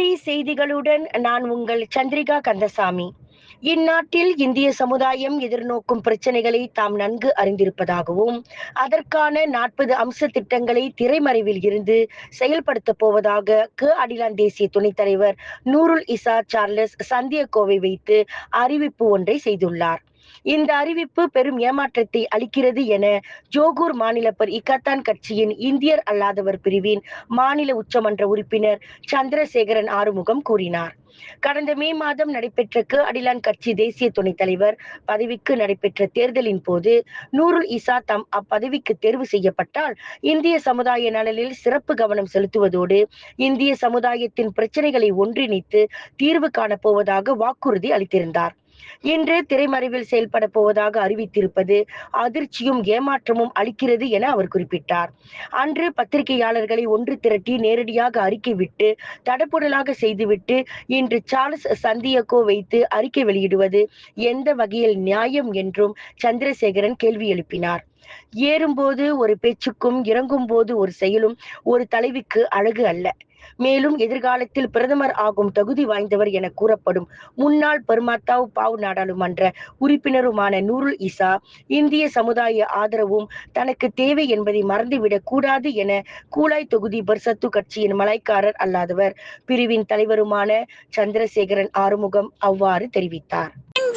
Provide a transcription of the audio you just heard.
செய்திகளுடன் நான் உங்கள் சந்திரிகா கந்தசாமி. இந்நாட்டில் இந்திய சமுதாயம் எதிர்நோக்கும் பிரச்சனைகளை தாம் நன்கு அறிந்திருப்பதாகவும் அதற்கான நாற்பது அம்ச திட்டங்களை திரைமறைவில் இருந்து செயல்படுத்த போவதாக க. அடிலான் தேசிய துணைத் தலைவர் நூருல் இசா சார்லஸ் சந்தியகோவை வைத்து அறிவிப்பு ஒன்றை செய்துள்ளார். இந்த அறிவிப்பு பெரும் ஏமாற்றத்தை அளிக்கிறது என ஜோகூர் மாநிலப்பர் இக்கத்தான் கட்சியின் இந்தியர் அல்லாதவர் பிரிவின் மாநில உச்சமன்ற உறுப்பினர் சந்திரசேகரன் ஆறுமுகம் கூறினார். கடந்த மே மாதம் நடைபெற்ற க அடிலான் கட்சி தேசிய துணைத் தலைவர் பதவிக்கு நடைபெற்ற தேர்தலின் போது நூருல் இசா தம் அப்பதவிக்கு தேர்வு செய்யப்பட்டால் இந்திய சமுதாய நலனில் சிறப்பு கவனம் செலுத்துவதோடு இந்திய சமுதாயத்தின் பிரச்சனைகளை ஒன்றிணைத்து தீர்வு காணப்போவதாக வாக்குறுதி அளித்திருந்தார். இன்று திரைமறைவில் செயல்பட போவதாக அறிவித்திருப்பது அதிர்ச்சியும் ஏமாற்றமும் அளிக்கிறது என அவர் குறிப்பிட்டார். அன்று பத்திரிகையாளர்களை ஒன்று திரட்டி நேரடியாக அறிக்கை விட்டு தடப்புடலாக செய்துவிட்டு இன்று சார்ல்ஸ் சந்தியகோ வைத்து அறிக்கை வெளியிடுவது எந்த வகையில் நியாயம் என்றும் சந்திரசேகரன் கேள்வி எழுப்பினார். ஏறும்போது ஒரு பேச்சுக்கும் இறங்கும் போது ஒரு செயலும் ஒரு தலைவிக்கு அழகு அல்ல. மேலும் எதிர்காலத்தில் பிரதமர் ஆகும் தகுதி வாய்ந்தவர் என கூறப்படும் முன்னாள் பர்மாத்தாவ் பாவ் நாடாளுமன்ற உறுப்பினருமான நூருல் இசா இந்திய சமுதாய ஆதரவும் தனக்கு தேவை என்பதை மறந்துவிடக் கூடாது என கூலாய் தொகுதி பர்சத்து கட்சியின் மலைக்காரர் அல்லாதவர். பிரிவின் தலைவருமான சந்திரசேகரன் ஆறுமுகம் அவ்வாறு தெரிவித்தார்.